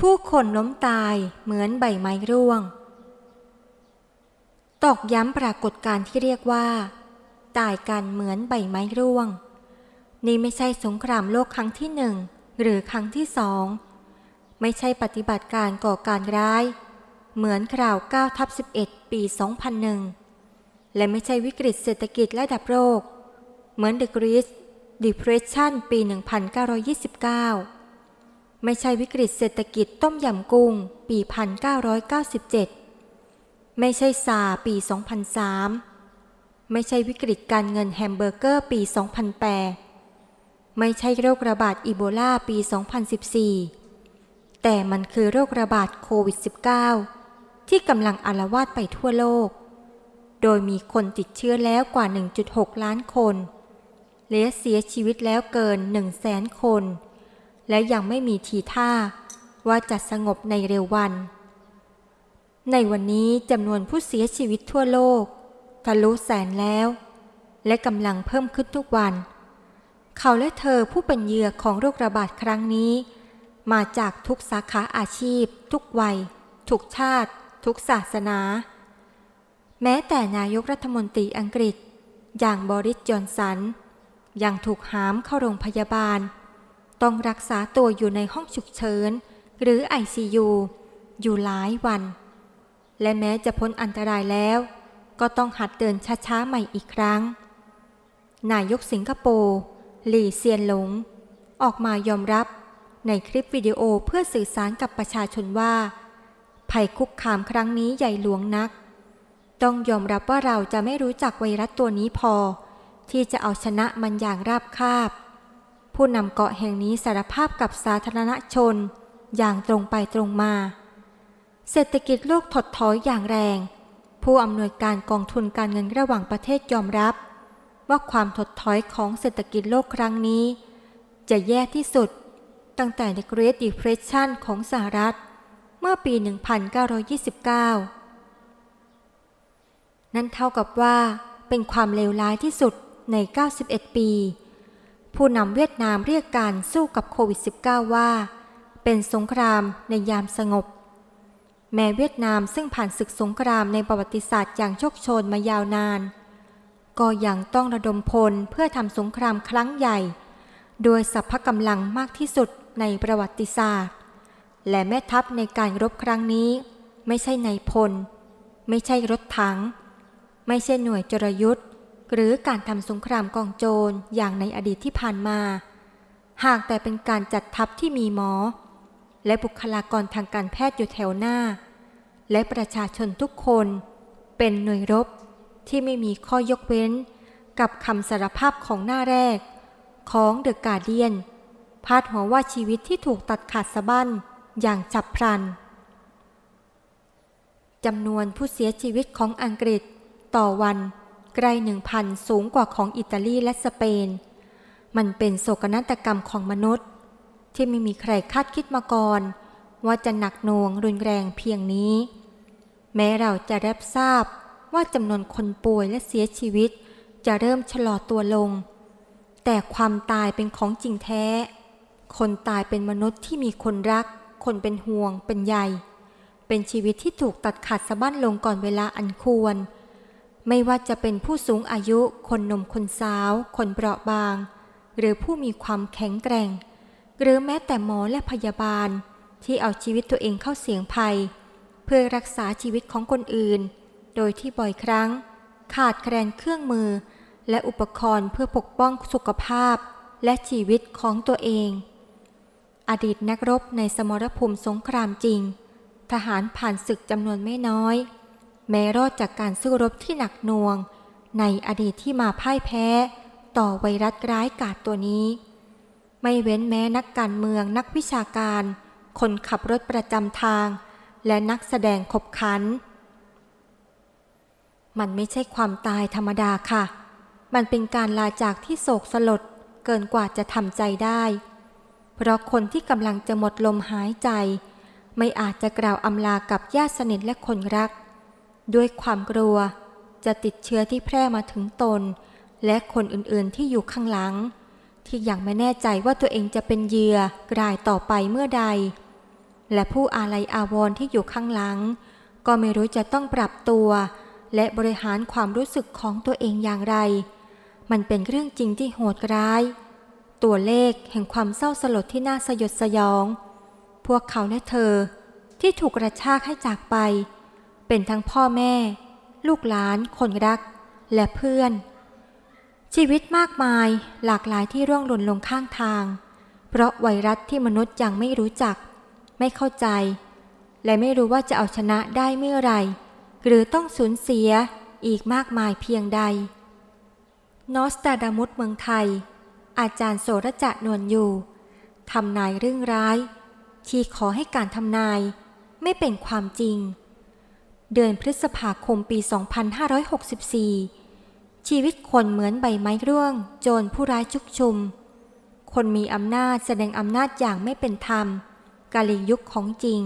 ผู้คนล้มตายเหมือนใบไม้ร่วง ตอกย้ำปรากฏการที่เรียกว่า ตายกันเหมือนใบไม้ร่วง นี่ไม่ใช่สงครามโลกครั้งที่หนึ่งหรือครั้งที่สอง ไม่ใช่ปฏิบัติการก่อการร้าย เหมือนคราว9ทับ11 ปี 2001 และไม่ใช่วิกฤตเศรษฐกิจระดับโลกเหมือน The Great Depression ปี 1929 ไม่ใช่วิกฤตเศรษฐกิจต้มยำกุ้ง ปี 1997 ไม่ใช่ซาปี 2003 ไม่ใช่วิกฤตการเงินแฮมเบอร์เกอร์ปี 2008 ไม่ใช่โรคระบาดอีโบลาปี 2014 แต่มันคือโรคระบาดโควิด -19 ที่กำลังอาละวาดไปทั่วโลก โดยมีคนติดเชื้อแล้วกว่า 1.6 ล้านคน และเสียชีวิตแล้วเกิน 1 0 0 0 0แสนคน และยังไม่มีทีท่า ว่าจะสงบในเร็ววัน ในวันนี้จำนวนผู้เสียชีวิตทั่วโลกทะลุแสนแล้ว และกำลังเพิ่มขึ้นทุกวัน เขาและเธอผู้เป็นเหยื่อของโรคระบาดครั้งนี้ มาจากทุกสาขาอาชีพ ทุกวัย ทุกชาติ ทุกศาสนา แม้แต่นายกรัฐมนตรีอังกฤษ อย่างบริสจอนสันยังถูกหามเข้าโรงพยาบาล ต้องรักษาตัวอยู่ในห้องฉุกเฉิน หรือ ICU อยู่หลายวัน และแม้จะพ้นอันตรายแล้ว ก็ต้องหัดเดินช้าๆใหม่อีกครั้ง นายกสิงคโปร์หลี่เซียนหลง ออกมายอมรับในคลิปวิดีโอเพื่อสื่อสารกับประชาชนว่า ภัยคุกคามครั้งนี้ใหญ่หลวงนัก ต้องยอมรับว่าเราจะไม่รู้จักไวรัสตัวนี้พอ ที่จะเอาชนะมันอย่างราบคาบ ผู้นำเกาะแห่งนี้สารภาพกับสาธารณชนอย่างตรงไปตรงมา เศรษฐกิจโลกถดถอยอย่างแรง ผู้อำนวยการกองทุนการเงินระหว่างประเทศยอมรับ ว่าความถดถอยของเศรษฐกิจโลกครั้งนี้ จะแย่ที่สุด ตั้งแต่ The Great Depression ของสหรัฐ เมื่อปี 1929 นั่นเท่ากับว่าเป็นความเลวร้ายที่สุดใน 91 ปี ผู้นำเวียดนามเรียกการสู้กับโควิด -19 ว่า เป็นสงครามในยามสงบ แม้เวียดนามซึ่งผ่านศึกสงครามในประวัติศาสตร์อย่างโชคโชนมายาวนาน ก็ยังต้องระดมพลเพื่อทำสงครามครั้งใหญ่ โดยสัพพะกำลังมากที่สุดในประวัติศาสตร์ และแม่ทัพในการรบครั้งนี้ ไม่ใช่ในพล ไม่ใช่รถถัง ไม่ใช่หน่วยจรยุทธ์ หรือการทำสงครามกองโจรอย่างในอดีตที่ผ่านมา หากแต่เป็นการจัดทัพที่มีหมอ และบุคลากรทางการแพทย์อยู่แถวหน้า และประชาชนทุกคนเป็นหน่วยรบที่ไม่มีข้อยกเว้น กับคำสารภาพของหน้าแรก ของเดอะการเดียน พาดหัวว่าชีวิตที่ถูกตัดขาดสะบั้นอย่างฉับพลันจำนวนผู้เสียชีวิตของอังกฤษต่อวัน ใกลหนึ่งพันสูงกว่าของอิตาลีและสเปน มันเป็นโศกนาฏกรรมของมนุษย์ ที่ไม่มีใครคาดคิดมาก่อน ว่าจะหนักหน่วงรุนแรงเพียงนี้ แม้เราจะรับทราบว่าจำนวนคนป่วยและเสียชีวิต จะเริ่มชะลอตัวลง แต่ความตายเป็นของจริงแท้ คนตายเป็นมนุษย์ที่มีคนรัก คนเป็นห่วง เป็นใย เป็นชีวิตที่ถูกตัดขาดสะบั้นลงก่อนเวลาอันควร ไม่ว่าจะเป็นผู้สูงอายุ คนหนุ่มคนสาว คนเปราะบาง หรือผู้มีความแข็งแกร่ง หรือแม้แต่หมอและพยาบาล ที่เอาชีวิตตัวเองเข้าเสี่ยงภัย เพื่อรักษาชีวิตของคนอื่น โดยที่บ่อยครั้ง ขาดแคลนเครื่องมือ และอุปกรณ์เพื่อปกป้องสุขภาพและชีวิตของตัวเอง อดีตนักรบในสมรภูมิสงครามจริง ทหารผ่านศึกจำนวนไม่น้อย แม้รอดจากการสู้รบที่หนักหน่วง ในอดีตที่มาพ่ายแพ้ ต่อไวรัสร้ายกาจตัวนี้ ไม่เว้นแม้นักการเมืองนักวิชาการ คนขับรถประจำทาง และนักแสดงขบขัน มันไม่ใช่ความตายธรรมดาค่ะ มันเป็นการลาจากที่โศกสลดเกินกว่าจะทำใจได้ เพราะคนที่กำลังจะหมดลมหายใจ ไม่อาจจะกล่าวอำลากับญาติสนิทและคนรัก ด้วยความกลัวจะติดเชื้อที่แพร่มาถึงตน และคนอื่นๆที่อยู่ข้างหลัง ที่ยังไม่แน่ใจว่าตัวเองจะเป็นเหยื่อรายต่อไปเมื่อใด และผู้อาลัยอาวรณ์ที่อยู่ข้างหลัง ก็ไม่รู้จะต้องปรับตัว และบริหารความรู้สึกของตัวเองอย่างไร มันเป็นเรื่องจริงที่โหดร้าย ตัวเลขแห่งความเศร้าสลดที่น่าสยดสยอง พวกเขาและเธอที่ถูกกระชากให้จากไป เป็นทั้งพ่อแม่ ลูกหลานคนรัก และเพื่อน ชีวิตมากมายหลากหลายที่ร่วงหล่นลงข้างทาง เพราะไวรัสที่มนุษย์ยังไม่รู้จัก ไม่เข้าใจ และไม่รู้ว่าจะเอาชนะได้เมื่อไร หรือต้องสูญเสียอีกมากมายเพียงใด นอสตาดามุสเมืองไทย อาจารย์โสรจะนวลอยู่ทำนายเรื่องร้าย ที่ขอให้การทำนายไม่เป็นความจริง เดือนพฤษภาคมปี 2564 ชีวิตคนเหมือนใบไม้ร่วง โจรผู้ร้ายชุกชุม คนมีอำนาจแสดงอำนาจอย่างไม่เป็นธรรม กาลียุคของจริง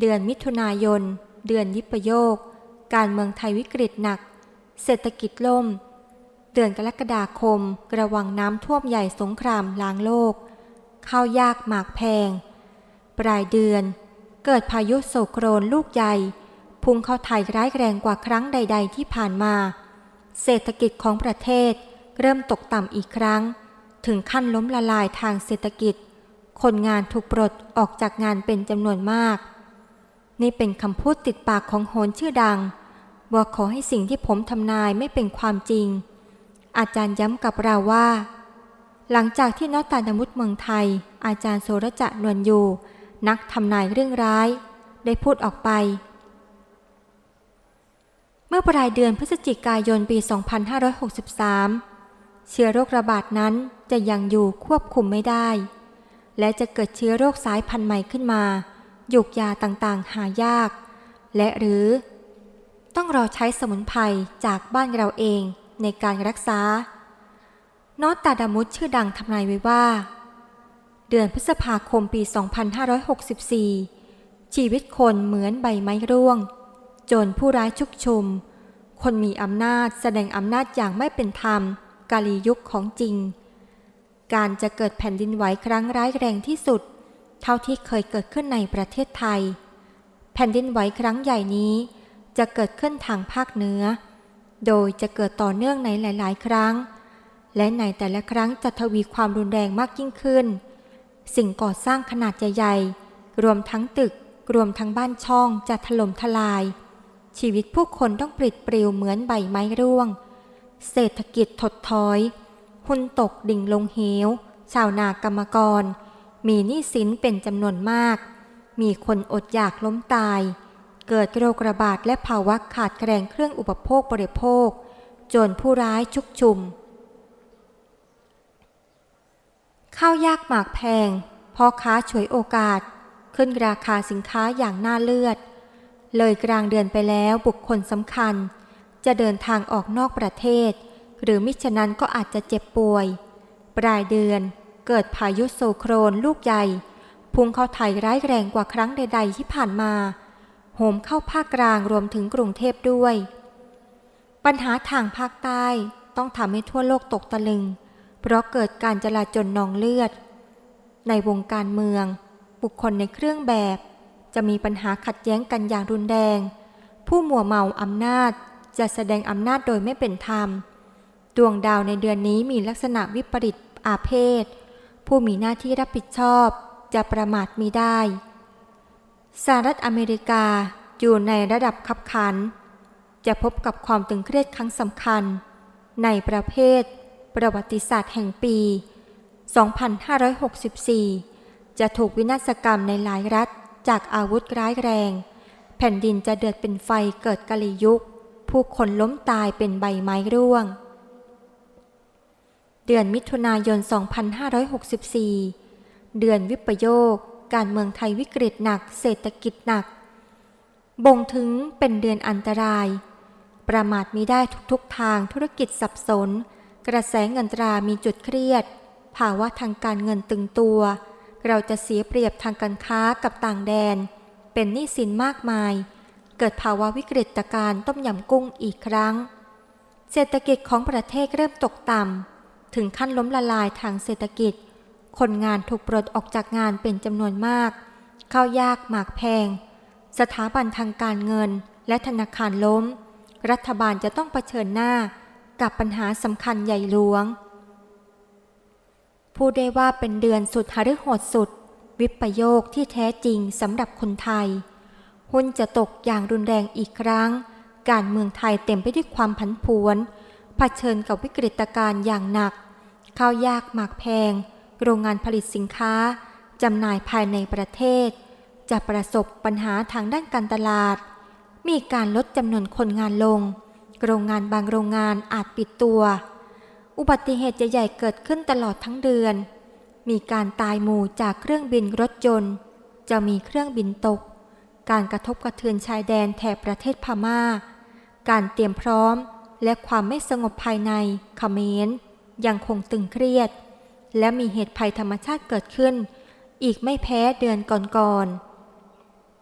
เดือนมิถุนายน เดือนยิปโยกการเมืองไทยวิกฤตหนัก เศรษฐกิจล่ม เดือนกรกฎาคม ระวังน้ำท่วมใหญ่สงครามล้างโลก ข้าวยากหมากแพง ปลายเดือน เกิดพายุโซโครนลูกใหญ่ พุ่งเข้าไทยร้ายแรงกว่าครั้งใด ๆ ที่ผ่านมา เศรษฐกิจของประเทศเริ่มตกต่ำอีกครั้ง ถึงขั้นล้มละลายทางเศรษฐกิจ คนงานถูกปลดออกจากงานเป็นจำนวนมาก นี่เป็นคำพูดติดปากของโหนชื่อดังว่าขอให้สิ่งที่ผมทำนายไม่เป็นความจริง อาจารย์ย้ำกับเราว่า หลังจากที่นอตตาดามุดเมืองไทย อาจารย์โสรจะนวลอยู่ นักทำนายเรื่องร้าย ได้พูดออกไป เมื่อปลายเดือนพฤศจิกายนปี 2563 เชื้อโรคระบาดนั้นจะยังอยู่ควบคุมไม่ได้ และจะเกิดเชื้อโรคสายพันธุ์ใหม่ขึ้นมายุกยาต่างๆ หายาก และหรือ ต้องรอใช้สมุนไพรจากบ้านเราเองในการรักษานอตตาดามุสชื่อดังทำนายไว้ว่า เดือนพฤษภาคมปี 2564 ชีวิตคนเหมือนใบไม้ร่วง จรผู้ร้ายชุกชุม คนมีอำนาจแสดงอำนาจอย่างไม่เป็นธรรม กาลียุคของจริง การจะเกิดแผ่นดินไหวครั้งร้ายแรงที่สุด เท่าที่เคยเกิดขึ้นในประเทศไทย แผ่นดินไหวครั้งใหญ่นี้ จะเกิดขึ้นทางภาคเหนือ โดยจะเกิดต่อเนื่องในหลาย ๆ ครั้ง และในแต่ละครั้งจะทวีความรุนแรงมากยิ่งขึ้น สิ่งก่อสร้างขนาดใหญ่ๆรวมทั้งตึกรวมทั้งบ้านช่องจะถล่มทลาย ชีวิตผู้คนต้องปลิดปลิวเหมือนใบไม้ร่วง เศรษฐกิจถดถอย หุ้นตกดิ่งลงเหว ชาวนากรรมกร มีหนี้สินเป็นจำนวนมาก มีคนอดอยากล้มตาย เกิดโรคระบาดและภาวะขาดแคลนเครื่องอุปโภคบริโภค จนผู้ร้ายชุกชุม ข้าวยากหมากแพงพ่อค้าฉวยโอกาส ขึ้นราคาสินค้าอย่างน่าเลือด เลยกลางเดือนไปแล้วบุคคลสำคัญ จะเดินทางออกนอกประเทศ หรือมิฉะนั้นก็อาจจะเจ็บป่วย ปลายเดือนเกิดพายุโซโครนลูกใหญ่ พุ่งเข้าไทยร้ายแรงกว่าครั้งใด ๆ ที่ผ่านมา โหมเข้าภาคกลางรวมถึงกรุงเทพด้วย ปัญหาทางภาคใต้ต้องทำให้ทั่วโลกตกตะลึง เพราะเกิดการจลาจลนองเลือด ในวงการเมือง บุคคลในเครื่องแบบ จะมีปัญหาขัดแย้งกันอย่างรุนแรง ผู้หมัวเมาอำนาจจะแสดงอำนาจโดยไม่เป็นธรรม ดวงดาวในเดือนนี้มีลักษณะวิปริตอาเพศ ผู้มีหน้าที่รับผิดชอบ จะประมาทมีได้สหรัฐอเมริกาอยู่ในระดับขับขัน จะพบกับความตึงเครียดครั้งสำคัญ ในประเภท ประวัติศาสตร์แห่งปี 2564 จะถูกวินาศกรรมในหลายรัฐ จากอาวุธร้ายแรง แผ่นดินจะเดือดเป็นไฟเกิดกะลียุค ผู้คนล้มตายเป็นใบไม้ร่วง เดือนมิถุนายน 2564 เดือนวิปโยค การเมืองไทยวิกฤตหนัก เศรษฐกิจหนัก บ่งถึงเป็นเดือนอันตราย ประมาทมีได้ทุกๆทางธุรกิจสับสน กระแสเงินตรามีจุดเครียด ภาวะทางการเงินตึงตัว เราจะเสียเปรียบทางการค้ากับต่างแดน เป็นหนี้สินมากมาย เกิดภาวะวิกฤตการณ์ต้มยำกุ้งอีกครั้ง เศรษฐกิจของประเทศเริ่มตกต่ำ ถึงขั้นล้มละลายทางเศรษฐกิจ คนงานถูกปลดออกจากงานเป็นจำนวนมากข้าวยากหมากแพง สถาบันทางการเงินและธนาคารล้ม รัฐบาลจะต้องเผชิญหน้ากับปัญหาสำคัญใหญ่หลวง พูดได้ว่าเป็นเดือนสุดหฤโหดสุด วิปโยคที่แท้จริงสำหรับคนไทย หุ้นจะตกอย่างรุนแรงอีกครั้ง การเมืองไทยเต็มไปด้วยความผันผวนเผชิญกับวิกฤตการณ์อย่างหนัก ข้าวยากหมากแพง โรงงานผลิตสินค้าจำหน่ายภายในประเทศ จะประสบปัญหาทางด้านการตลาด มีการลดจำนวนคนงานลง โรงงานบางโรงงานอาจปิดตัว อุบัติเหตุใหญ่ๆเกิดขึ้นตลอดทั้งเดือน มีการตายหมู่จากเครื่องบินรถยนต์ จะมีเครื่องบินตก การกระทบกระเทือนชายแดนแถบประเทศพม่า การเตรียมพร้อมและความไม่สงบภายในเขมรยังคงตึงเครียด และมีเหตุภัยธรรมชาติเกิดขึ้น อีกไม่แพ้เดือนก่อน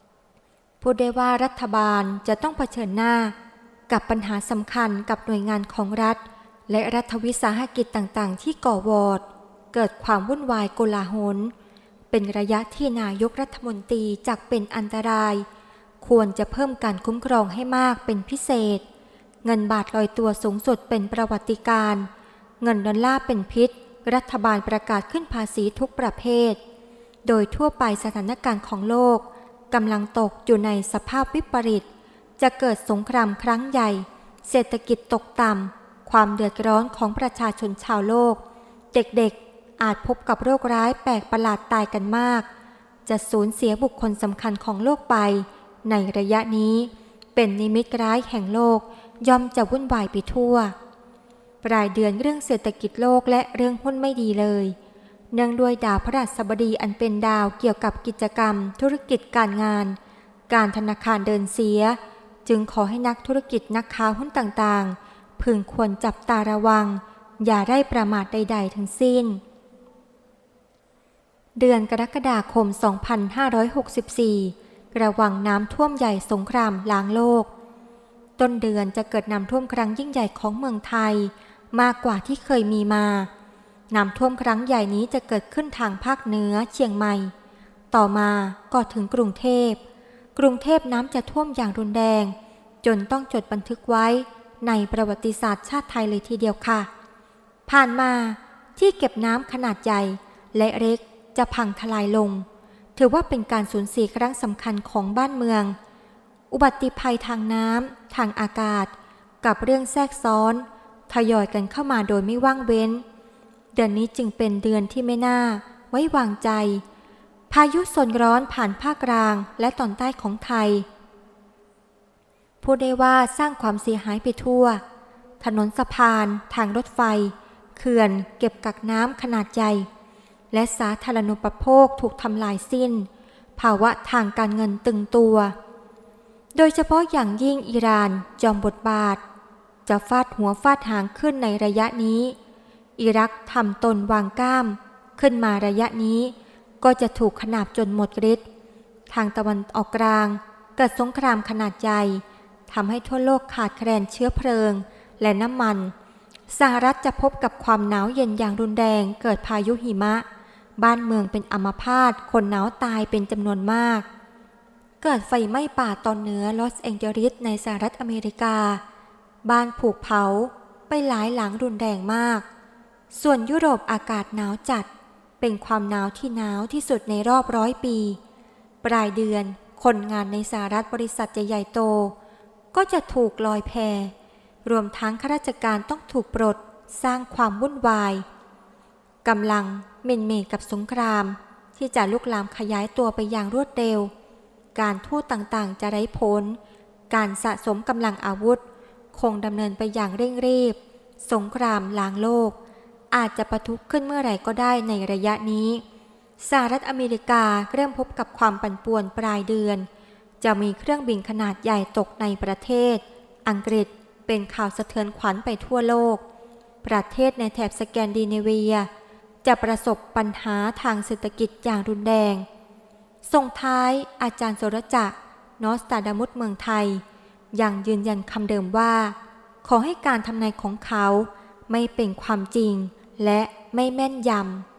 ๆพูดได้ว่ารัฐบาลจะต้องเผชิญหน้า กับปัญหาสำคัญกับหน่วยงานของรัฐ และรัฐวิสาหกิจต่างๆ ที่ก่อวอดเกิดความวุ่นวายโกลาหล เป็นระยะที่นายกรัฐมนตรีจากเป็นอันตราย ควรจะเพิ่มการคุ้มครองให้มากเป็นพิเศษ เงินบาทลอยตัวสูงสุดเป็นประวัติการณ์เงินดอลลาร์เป็นพิษ รัฐบาลประกาศขึ้นภาษีทุกประเภท โดยทั่วไปสถานการณ์ของโลกกำลังตกอยู่ในสภาพวิปริต จะเกิดสงครามครั้งใหญ่ เศรษฐกิจตกต่ำ ความเดือดร้อนของประชาชนชาวโลก เด็กๆอาจพบกับโรคร้ายแปลกประหลาดตายกันมาก จะสูญเสียบุคคลสำคัญของโลกไป ในระยะนี้ เป็นนิมิตร้ายแห่งโลกย่อมจะวุ่นวายไปทั่วปลายเดือนเรื่องเศรษฐกิจโลกและเรื่องหุ้นไม่ดีเลย เนื่องด้วยดาวพระราชบดีอันเป็นดาวเกี่ยวกับกิจกรรม ธุรกิจการงาน การธนาคารเดินเสีย จึงขอให้นักธุรกิจนักค้าหุ้นต่างๆ พึงควรจับตาระวัง อย่าได้ประมาทใด ๆ ทั้งสิ้น เดือนกรกฎาคม 2564 ระวังน้ำท่วมใหญ่สงครามล้างโลก ต้นเดือนจะเกิดน้ำท่วมครั้งยิ่งใหญ่ของเมืองไทย มากกว่าที่เคยมีมา น้ำท่วมครั้งใหญ่นี้จะเกิดขึ้นทางภาคเหนือเชียงใหม่ ต่อมาก็ถึงกรุงเทพกรุงเทพน้ำจะท่วมอย่างรุนแรง จนต้องจดบันทึกไว้ ในประวัติศาสตร์ชาติไทยเลยทีเดียวค่ะ ผ่านมาที่เก็บน้ำขนาดใหญ่และเล็กจะพังทลายลง ถือว่าเป็นการสูญเสียครั้งสำคัญของบ้านเมือง อุบัติภัยทางน้ำทางอากาศ กับเรื่องแทรกซ้อนทยอยกันเข้ามาโดยไม่ว่างเว้น เดือนนี้จึงเป็นเดือนที่ไม่น่า ไว้วางใจ พายุโซนร้อนผ่านภาคกลางและตอนใต้ของไทย พูดได้ว่าสร้างความเสียหายไปทั่ว ถนนสะพาน ทางรถไฟ เขื่อน เก็บกักน้ำขนาดใหญ่ และสาธารณูปโภคถูกทำลายสิ้น ภาวะทางการเงินตึงตัว โดยเฉพาะอย่างยิ่งอิหร่านจอมบทบาท จะฟาดหัวฟาดหางขึ้นในระยะนี้ อิรักทำตนวางก้าม ขึ้นมาระยะนี้ ก็จะถูกขนาบจนหมดฤทธิ์ทางตะวันออกกลาง เกิดสงครามขนาดใหญ่ ทำให้ทั่วโลกขาดแคลนเชื้อเพลิง และน้ำมันสหรัฐจะพบกับความหนาวเย็นอย่างรุนแรงเกิดพายุหิมะ บ้านเมืองเป็นอัมพาตคนหนาวตายเป็นจำนวนมาก เกิดไฟไหม้ป่าตอนเหนือลอสแองเจลิสในสหรัฐอเมริกา บ้านผูกเผาไปหลายหลังรุนแรงมาก ส่วนยุโรปอากาศหนาวจัด เป็นความหนาวที่หนาวที่สุดในรอบร้อยปี ปลายเดือนคนงานในสหรัฐบริษัทใหญ่โต ก็จะถูกลอยแพรวมทั้งข้าราชการต้องถูกปลดสร้างความวุ่นวายกำลังเมนเมกับสงคราม ที่จะลุกลามขยายตัวไปอย่างรวดเร็ว การทูตต่างๆ จะไร้ผล การสะสมกำลังอาวุธ คงดำเนินไปอย่างเร่งรีบ สงครามล้างโลก อาจจะประทุขึ้นเมื่อไหร่ก็ได้ในระยะนี้สหรัฐอเมริกาเริ่มพบกับความปั่นป่วนปลายเดือน จะมีเครื่องบินขนาดใหญ่ตกในประเทศ อังกฤษเป็นข่าวสะเทือนขวัญไปทั่วโลก ประเทศในแถบสแกนดิเนเวีย จะประสบปัญหาทางเศรษฐกิจอย่างรุนแรง ส่งท้ายอาจารย์โสรจักรนอสตาดามุสเมืองไทย ยังยืนยันคำเดิมว่า ขอให้การทำนายของเขาไม่เป็นความจริงและไม่แม่นยำ